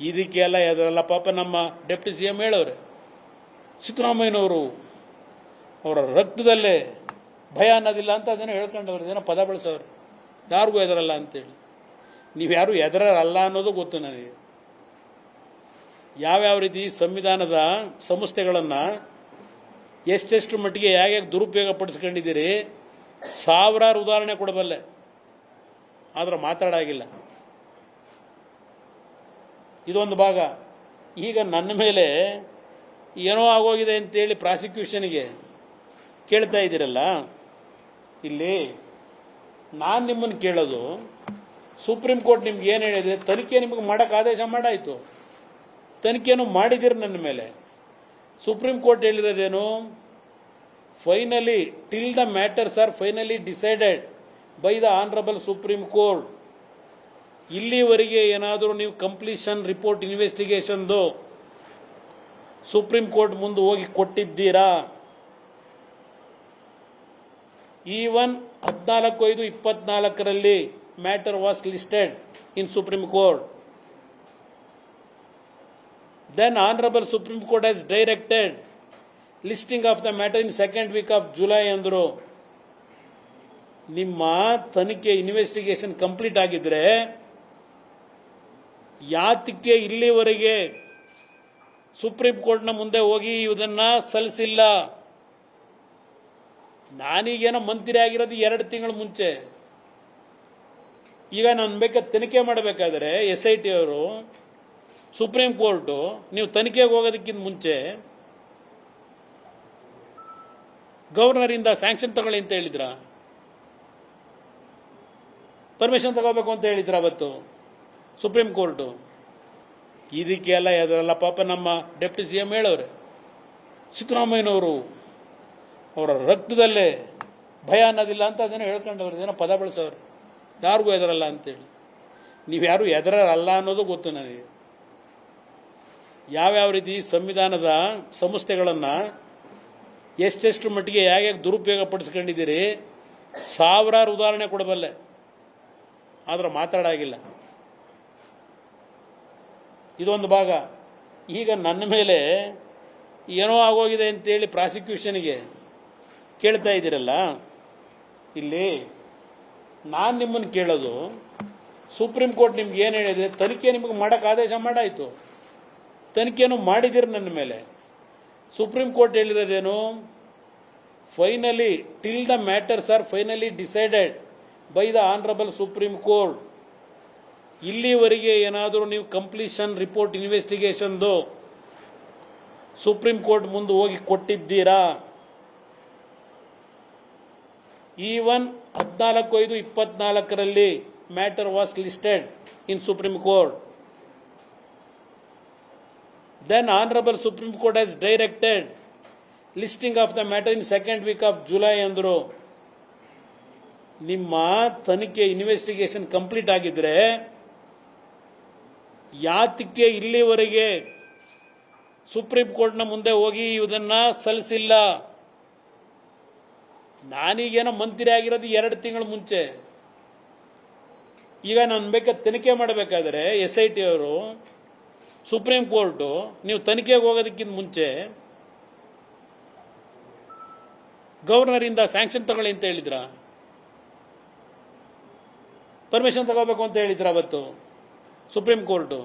ಇದಕ್ಕೆಲ್ಲ ಎದುರಲ್ಲ ಪಾಪ ನಮ್ಮ ಡೆಪ್ಟಿ ಸಿ ಎಂ ಹೇಳವ್ರೆ ಸಿದ್ದರಾಮಯ್ಯನವರು ಅವರ ರಕ್ತದಲ್ಲೇ ಭಯ ಅನ್ನೋದಿಲ್ಲ ಅಂತ ಅದನ್ನು ಹೇಳ್ಕೊಂಡವ್ರು ಏನೋ ಪದ ಬಳಸೋರು. ಯಾರಿಗೂ ಎದರಲ್ಲ ಅಂತೇಳಿ. ನೀವ್ಯಾರು ಎದರಲ್ಲ ಅನ್ನೋದು ಗೊತ್ತು ನನಗೆ. ಯಾವ್ಯಾವ ರೀತಿ ಸಂವಿಧಾನದ ಸಂಸ್ಥೆಗಳನ್ನು ಎಷ್ಟೆಷ್ಟು ಮಟ್ಟಿಗೆ ಹೇಗೆ ದುರುಪಯೋಗ ಪಡಿಸ್ಕೊಂಡಿದ್ದೀರಿ, ಸಾವಿರಾರು ಉದಾಹರಣೆ ಕೊಡಬಲ್ಲೆ. ಆದ್ರೆ ಮಾತಾಡಾಗಿಲ್ಲ. ಇದೊಂದು ಭಾಗ. ಈಗ ನನ್ನ ಮೇಲೆ ಏನೋ ಆಗೋಗಿದೆ ಅಂತೇಳಿ ಪ್ರಾಸಿಕ್ಯೂಷನ್ಗೆ ಕೇಳ್ತಾ ಇದ್ದೀರಲ್ಲ? ಇಲ್ಲಿ ನಾನು ನಿಮ್ಮನ್ನು ಕೇಳೋದು, ಸುಪ್ರೀಂ ಕೋರ್ಟ್ ನಿಮ್ಗೆ ಏನು ಹೇಳಿದೆ? ತನಿಖೆ ನಿಮಗೆ ಮಾಡೋಕ್ಕೆ ಆದೇಶ ಮಾಡಾಯಿತು. ತನಿಖೆನೂ ಮಾಡಿದಿರಿ ನನ್ನ ಮೇಲೆ. Supreme Court ಹೇಳಿರೋದೇನು? Finally till the matters are finally decided by the honourable Supreme Court ಇಲ್ಲಿವರೆಗೆ ಏನಾದರೂ ನೀವು ಕಂಪ್ಲೀಷನ್ ರಿಪೋರ್ಟ್ ಇನ್ವೆಸ್ಟಿಗೇಷನ್ದು ಸುಪ್ರೀಂ ಕೋರ್ಟ್ ಮುಂದೆ ಹೋಗಿ ಕೊಟ್ಟಿದ್ದೀರಾ? ಈವನ್ ಹದಿನಾಲ್ಕು ಐದು ಇಪ್ಪತ್ನಾಲ್ಕರಲ್ಲಿ matter was listed in Supreme Court then honourable Supreme Court has directed listing of the matter in second week of July ಅಂದರು. ನಿಮ್ಮ ತನಿಖೆ ಇನ್ವೆಸ್ಟಿಗೇಷನ್ ಕಂಪ್ಲೀಟ್ ಆಗಿದ್ರೆ ಯಾತಕ್ಕೆ ಇಲ್ಲಿವರೆಗೆ ಸುಪ್ರೀಂ ಕೋರ್ಟ್ನ ಮುಂದೆ ಹೋಗಿ ಇದನ್ನ ಸಲ್ಲಿಸಿಲ್ಲ? ನಾನೀಗೇನೋ ಮಂತ್ರಿ ಆಗಿರೋದು ಎರಡು ತಿಂಗಳ ಮುಂಚೆ. ಈಗ ನಾನು ಬೇಕಾದ ತನಿಖೆ ಮಾಡಬೇಕಾದ್ರೆ ಎಸ್ ಐ ಟಿ ಅವರು ಸುಪ್ರೀಂ ಕೋರ್ಟು ನೀವು ತನಿಖೆಗೆ ಹೋಗೋದಕ್ಕಿಂತ ಮುಂಚೆ ಗವರ್ನರಿಂದ ಸ್ಯಾಂಕ್ಷನ್ ತಗೊಳ್ಳಿ ಅಂತ ಹೇಳಿದ್ರ? ಪರ್ಮಿಷನ್ ತಗೋಬೇಕು ಅಂತ ಹೇಳಿದ್ರ ಅವತ್ತು? Supreme court. ಇದಕ್ಕೆಲ್ಲ ಎದುರಲ್ಲ ಪಾಪ ನಮ್ಮ ಡೆಪ್ಟಿ ಸಿ ಎಂ ಹೇಳವ್ರೆ ಸಿದ್ದರಾಮಯ್ಯನವರು ಅವರ ರಕ್ತದಲ್ಲೇ ಭಯ ಅನ್ನೋದಿಲ್ಲ ಅಂತ ಅದನ್ನು ಹೇಳ್ಕೊಂಡವ್ರು, ಏನೋ ಪದ ಬಳಸವ್ರೆ ಯಾರಿಗೂ ಎದರಲ್ಲ ಅಂತೇಳಿ. ನೀವ್ಯಾರು ಎದರಲ್ಲ ಅನ್ನೋದು ಗೊತ್ತು ನನಗೆ. ಯಾವ್ಯಾವ ರೀತಿ ಸಂವಿಧಾನದ ಸಂಸ್ಥೆಗಳನ್ನು ಎಷ್ಟೆಷ್ಟು ಮಟ್ಟಿಗೆ ಹೇಗೆ ದುರುಪಯೋಗ ಪಡಿಸ್ಕೊಂಡಿದ್ದೀರಿ, ಸಾವಿರಾರು ಉದಾಹರಣೆ ಕೊಡಬಲ್ಲೆ. ಆದ್ರೆ ಮಾತಾಡಾಗಿಲ್ಲ. ಇದೊಂದು ಭಾಗ. ಈಗ ನನ್ನ ಮೇಲೆ ಏನೋ ಆಗೋಗಿದೆ ಅಂತೇಳಿ ಪ್ರಾಸಿಕ್ಯೂಷನ್ಗೆ ಕೇಳ್ತಾ ಇದ್ದೀರಲ್ಲ? ಇಲ್ಲಿ ನಾನು ನಿಮ್ಮನ್ನು ಕೇಳೋದು, ಸುಪ್ರೀಂ ಕೋರ್ಟ್ ನಿಮ್ಗೆ ಏನು ಹೇಳಿದೆ? ತನಿಖೆ ನಿಮಗೆ ಮಾಡೋಕ್ಕೆ ಆದೇಶ ಮಾಡಾಯಿತು. ತನಿಖೆಯನ್ನು ಮಾಡಿದಿರಿ ನನ್ನ ಮೇಲೆ. Supreme Court ಹೇಳಿರೋದೇನು? Finally, till the matters are finally decided by the honourable Supreme Court. ಇಲ್ಲಿವರೆಗೆ ಏನಾದರೂ ನೀವು ಕಂಪ್ಲೀಷನ್ ರಿಪೋರ್ಟ್ ಇನ್ವೆಸ್ಟಿಗೇಷನ್ದು ಸುಪ್ರೀಂ ಕೋರ್ಟ್ ಮುಂದೆ ಹೋಗಿ ಕೊಟ್ಟಿದ್ದೀರಾ? ಈವನ್ ಹದಿನಾಲ್ಕು ಐದು, ಇಪ್ಪತ್ನಾಲ್ಕರಲ್ಲಿ matter was listed in Supreme Court then honourable Supreme Court has directed listing of the matter in second week of July ಅಂದರು. ನಿಮ್ಮ ತನಿಖೆ ಇನ್ವೆಸ್ಟಿಗೇಷನ್ ಕಂಪ್ಲೀಟ್ ಆಗಿದ್ರೆ ಯಾತಕ್ಕೆ ಇಲ್ಲಿವರೆಗೆ ಸುಪ್ರೀಂ ಕೋರ್ಟ್ನ ಮುಂದೆ ಹೋಗಿ ಇದನ್ನು ಸಲ್ಲಿಸಿಲ್ಲ? ನಾನೀಗೇನೋ ಮಂತ್ರಿ ಆಗಿರೋದು ಎರಡು ತಿಂಗಳ ಮುಂಚೆ. ಈಗ ನಾನು ಬೇಕಾದ ತನಿಖೆ ಮಾಡಬೇಕಾದ್ರೆ ಎಸ್ ಐ ಟಿ ಅವರು ಸುಪ್ರೀಂ ಕೋರ್ಟು ನೀವು ತನಿಖೆಗೆ ಹೋಗೋದಕ್ಕಿಂತ ಮುಂಚೆ ಗವರ್ನರಿಂದ ಸ್ಯಾಂಕ್ಷನ್ ತಗೊಳ್ಳಿ ಅಂತ ಹೇಳಿದ್ರ? ಪರ್ಮಿಷನ್ ತಗೋಬೇಕು ಅಂತ ಹೇಳಿದ್ರ ಅವತ್ತು? Supreme court